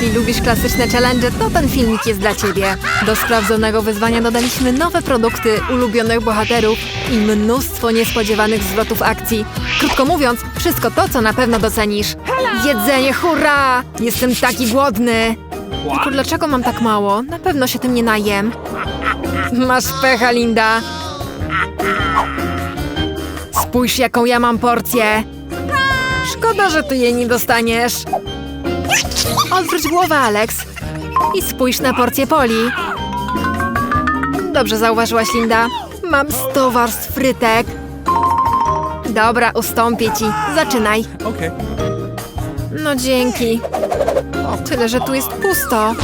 Jeśli lubisz klasyczne challenge, to ten filmik jest dla Ciebie. Do sprawdzonego wyzwania dodaliśmy nowe produkty ulubionych bohaterów i mnóstwo niespodziewanych zwrotów akcji. Krótko mówiąc, wszystko to, co na pewno docenisz. Jedzenie, hurra! Jestem taki głodny! Tylko dlaczego mam tak mało? Na pewno się tym nie najem. Masz pecha, Linda. Spójrz, jaką ja mam porcję. Szkoda, że ty jej nie dostaniesz. Odwróć głowę, Alex. I spójrz na porcję Poli. Dobrze zauważyłaś, Linda. Mam 100 warstw frytek. Dobra, ustąpię ci. Zaczynaj. No dzięki. Tyle, że tu jest pusto.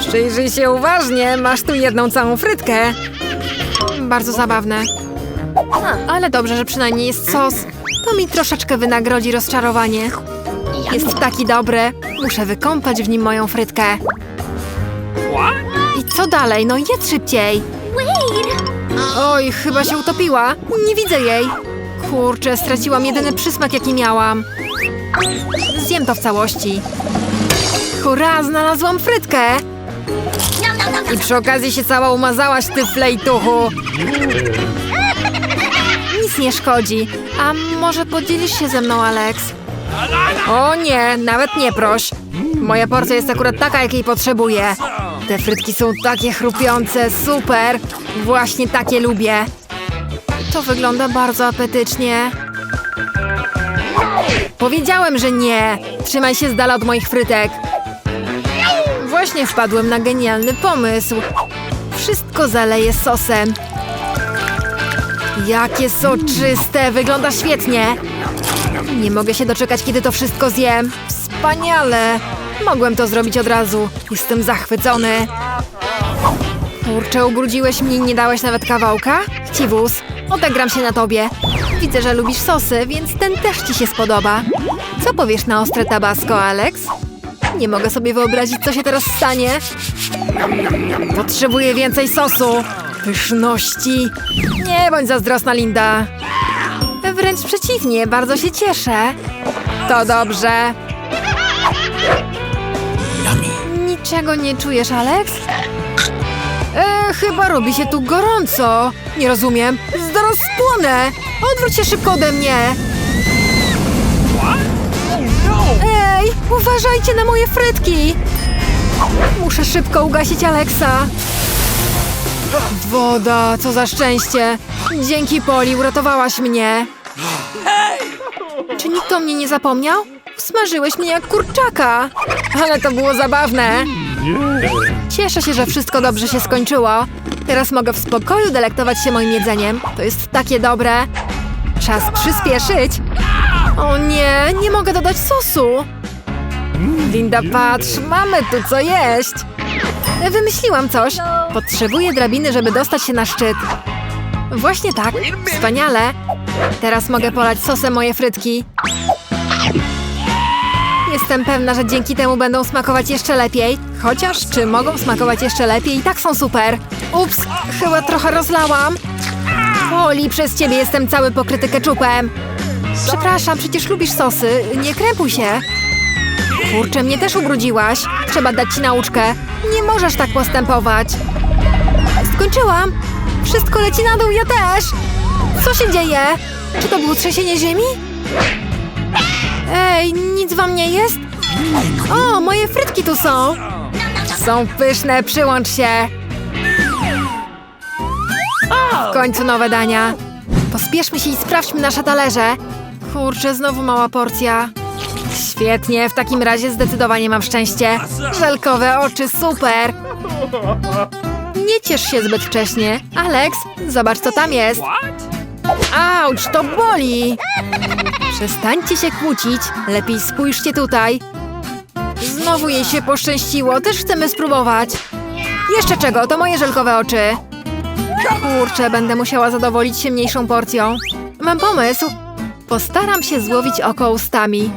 Przyjrzyj się uważnie, masz tu jedną całą frytkę. Bardzo zabawne. Ale dobrze, że przynajmniej jest sos. To mi troszeczkę wynagrodzi rozczarowanie. Jest taki dobry. Muszę wykąpać w nim moją frytkę. I co dalej? No jedz szybciej. Oj, chyba się utopiła. Nie widzę jej. Kurczę, straciłam jedyny przysmak, jaki miałam. Zjem to w całości. Hurra, znalazłam frytkę! I przy okazji się cała umazałaś, ty flejtuchu! Nic nie szkodzi. A może podzielisz się ze mną, Alex? O nie, nawet nie proś. Moja porcja jest akurat taka, jakiej potrzebuję. Te frytki są takie chrupiące, super! Właśnie takie lubię. To wygląda bardzo apetycznie. Powiedziałem, że nie! Trzymaj się z dala od moich frytek. Właśnie wpadłem na genialny pomysł. Wszystko zaleję sosem. Jakie soczyste! Wygląda świetnie! Nie mogę się doczekać, kiedy to wszystko zjem. Wspaniale! Mogłem to zrobić od razu. Jestem zachwycony. Kurczę, ubrudziłeś mnie i nie dałeś nawet kawałka? Chciwus, odegram się na tobie. Widzę, że lubisz sosy, więc ten też ci się spodoba. Co powiesz na ostre tabasco, Alex? Nie mogę sobie wyobrazić, co się teraz stanie. Potrzebuję więcej sosu. Pyszności. Nie bądź zazdrosna, Linda. Wręcz przeciwnie, bardzo się cieszę. To dobrze. Niczego nie czujesz, Alex? E, chyba robi się tu gorąco. Nie rozumiem. Zaraz spłonę. Odwróć się szybko ode mnie. Ej, uważajcie na moje frytki. Muszę szybko ugasić Alexa. Woda, co za szczęście. Dzięki Poli, uratowałaś mnie. Czy nikt o mnie nie zapomniał? Smażyłeś mnie jak kurczaka. Ale to było zabawne. Cieszę się, że wszystko dobrze się skończyło. Teraz mogę w spokoju delektować się moim jedzeniem. To jest takie dobre. Czas przyspieszyć. O nie, nie mogę dodać sosu. Linda, patrz, mamy tu co jeść. Wymyśliłam coś. Potrzebuję drabiny, żeby dostać się na szczyt. Właśnie tak, wspaniale. Teraz mogę polać sosem moje frytki. Jestem pewna, że dzięki temu będą smakować jeszcze lepiej. Chociaż czy mogą smakować jeszcze lepiej i tak są super. Ups, chyba trochę rozlałam. Poli, przez ciebie jestem cały pokryty keczupem. Przepraszam, przecież lubisz sosy. Nie krępuj się. Kurczę, mnie też ubrudziłaś. Trzeba dać ci nauczkę. Nie możesz tak postępować. Skończyłam. Wszystko leci na dół, ja też. Co się dzieje? Czy to było trzęsienie ziemi? Ej, nic wam nie jest? O, moje frytki tu są. Są pyszne, przyłącz się. W końcu nowe dania. Pospieszmy się i sprawdźmy nasze talerze. Kurczę, znowu mała porcja. Świetnie, w takim razie zdecydowanie mam szczęście. Żelkowe oczy, super. Nie ciesz się zbyt wcześnie. Alex, zobacz co tam jest. Auć, to boli! Przestańcie się kłócić. Lepiej spójrzcie tutaj. Znowu jej się poszczęściło. Też chcemy spróbować. Jeszcze czego? To moje żelkowe oczy. Kurczę, będę musiała zadowolić się mniejszą porcją. Mam pomysł. Postaram się złowić oko ustami.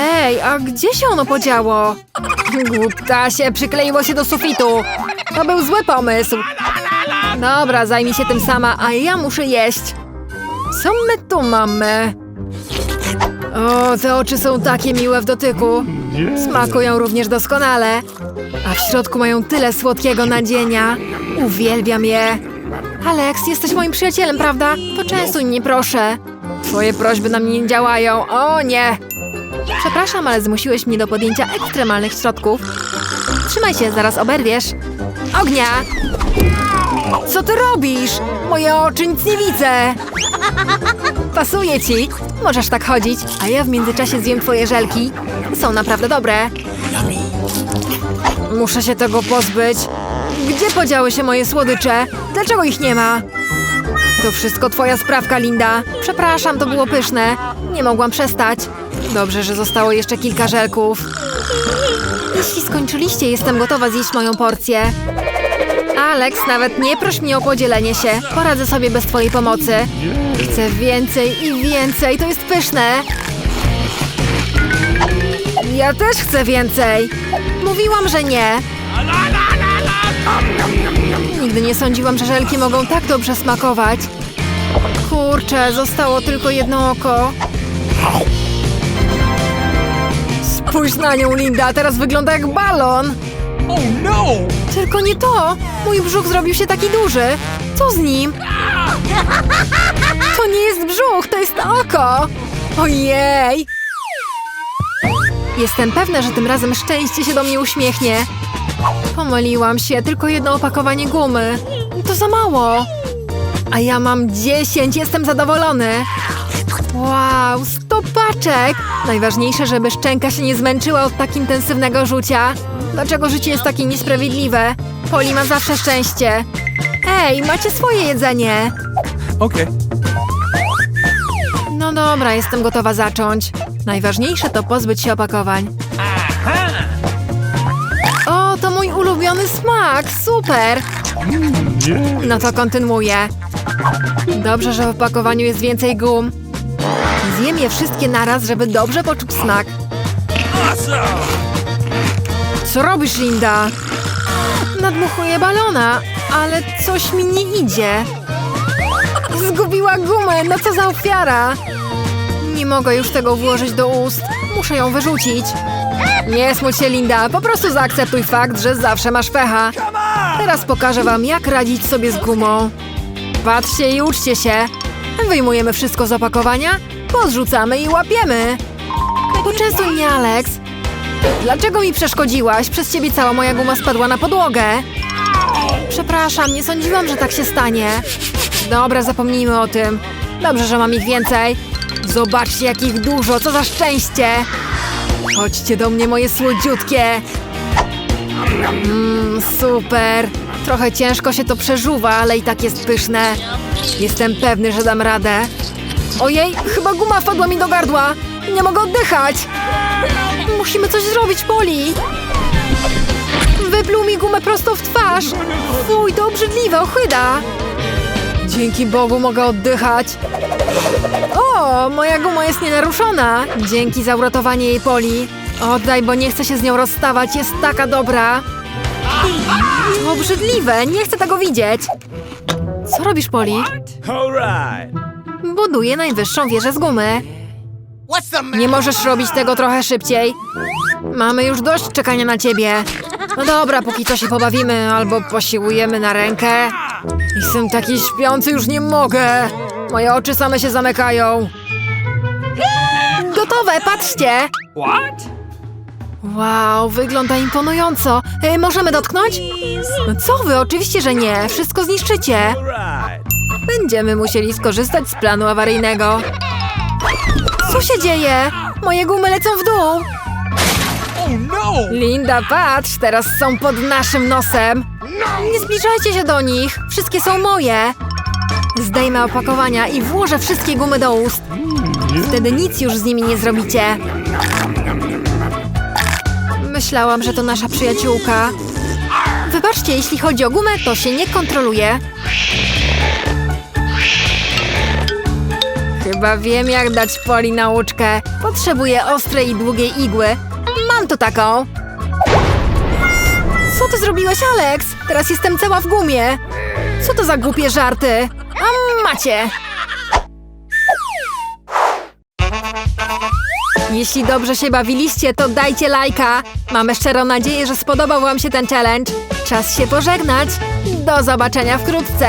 Ej, a gdzie się ono podziało? Głupta się, przykleiło się do sufitu. To był zły pomysł. Dobra, zajmij się tym sama, a ja muszę jeść. Co my tu mamy? O, te oczy są takie miłe w dotyku. Smakują również doskonale. A w środku mają tyle słodkiego nadzienia. Uwielbiam je. Alex, jesteś moim przyjacielem, prawda? Poczęstuj mnie, proszę. Twoje prośby na mnie nie działają. O nie! Przepraszam, ale zmusiłeś mnie do podjęcia ekstremalnych środków. Trzymaj się, zaraz oberwiesz. Ognia! Co ty robisz? Moje oczy nic nie widzę. Pasuje ci. Możesz tak chodzić, a ja w międzyczasie zjem twoje żelki. Są naprawdę dobre. Muszę się tego pozbyć. Gdzie podziały się moje słodycze? Dlaczego ich nie ma? To wszystko twoja sprawka, Linda. Przepraszam, to było pyszne. Nie mogłam przestać. Dobrze, że zostało jeszcze kilka żelków. Jeśli skończyliście, jestem gotowa zjeść moją porcję. Alex, nawet nie proś mnie o podzielenie się. Poradzę sobie bez twojej pomocy. Chcę więcej i więcej. To jest pyszne. Ja też chcę więcej. Mówiłam, że nie. Nigdy nie sądziłam, że żelki mogą tak dobrze smakować. Kurczę, zostało tylko jedno oko. Spójrz na nią, Linda, teraz wygląda jak balon. Oh no! Tylko nie to! Mój brzuch zrobił się taki duży. Co z nim? To nie jest brzuch, to jest oko! Ojej! Jestem pewna, że tym razem szczęście się do mnie uśmiechnie. Pomyliłam się, tylko jedno opakowanie gumy. To za mało. A ja mam dziesięć, jestem zadowolony. Wow, sto paczek! Najważniejsze, żeby szczęka się nie zmęczyła od tak intensywnego rzucia. Dlaczego życie jest takie niesprawiedliwe? Poli ma zawsze szczęście. Ej, macie swoje jedzenie. Okay. No dobra, jestem gotowa zacząć. Najważniejsze to pozbyć się opakowań. O, to mój ulubiony smak! Super! No to kontynuuję. Dobrze, że w opakowaniu jest więcej gum. Zjem je wszystkie naraz, żeby dobrze poczuć smak. Co robisz, Linda? Nadmuchuję balona, ale coś mi nie idzie. Zgubiła gumę, no co za ofiara! Nie mogę już tego włożyć do ust. Muszę ją wyrzucić. Nie smuć się, Linda. Po prostu zaakceptuj fakt, że zawsze masz pecha. Teraz pokażę wam, jak radzić sobie z gumą. Patrzcie i uczcie się. Wyjmujemy wszystko z opakowania, podrzucamy i łapiemy. Poczęstuj mnie, Alex. Dlaczego mi przeszkodziłaś? Przez ciebie cała moja guma spadła na podłogę. Przepraszam, nie sądziłam, że tak się stanie. Dobra, zapomnijmy o tym. Dobrze, że mam ich więcej. Zobaczcie, jak ich dużo, co za szczęście! Chodźcie do mnie, moje słodziutkie! Mmm, super! Trochę ciężko się to przeżuwa, ale i tak jest pyszne. Jestem pewny, że dam radę. Ojej, chyba guma wpadła mi do gardła! Nie mogę oddychać! Musimy coś zrobić, Poli! Wypluł mi gumę prosto w twarz! Fuj, to obrzydliwe, ochyda! Dzięki Bogu mogę oddychać. O, moja guma jest nienaruszona. Dzięki za uratowanie jej Poli. Oddaj, bo nie chcę się z nią rozstawać, jest taka dobra. To obrzydliwe, nie chcę tego widzieć. Co robisz, Poli? Buduję najwyższą wieżę z gumy. Nie możesz robić tego trochę szybciej. Mamy już dość czekania na ciebie. No dobra, póki co się pobawimy albo posiłujemy na rękę. Jestem taki śpiący, już nie mogę. Moje oczy same się zamykają. Gotowe, patrzcie. What? Wow, wygląda imponująco. E, możemy dotknąć? No co wy, oczywiście, że nie. Wszystko zniszczycie. Będziemy musieli skorzystać z planu awaryjnego. Co się dzieje? Moje gumy lecą w dół. Oh no! Linda, patrz, teraz są pod naszym nosem. Nie zbliżajcie się do nich, wszystkie są moje. Zdejmę opakowania i włożę wszystkie gumy do ust. Wtedy nic już z nimi nie zrobicie. Myślałam, że to nasza przyjaciółka. Wybaczcie, jeśli chodzi o gumę, to się nie kontroluje. Chyba wiem, jak dać Poli nauczkę. Potrzebuję ostrej i długiej igły. Mam tu taką. Co ty zrobiłeś, Alex? Teraz jestem cała w gumie. Co to za głupie żarty? A macie! Jeśli dobrze się bawiliście, to dajcie lajka. Mamy szczerą nadzieję, że spodobał wam się ten challenge. Czas się pożegnać. Do zobaczenia wkrótce.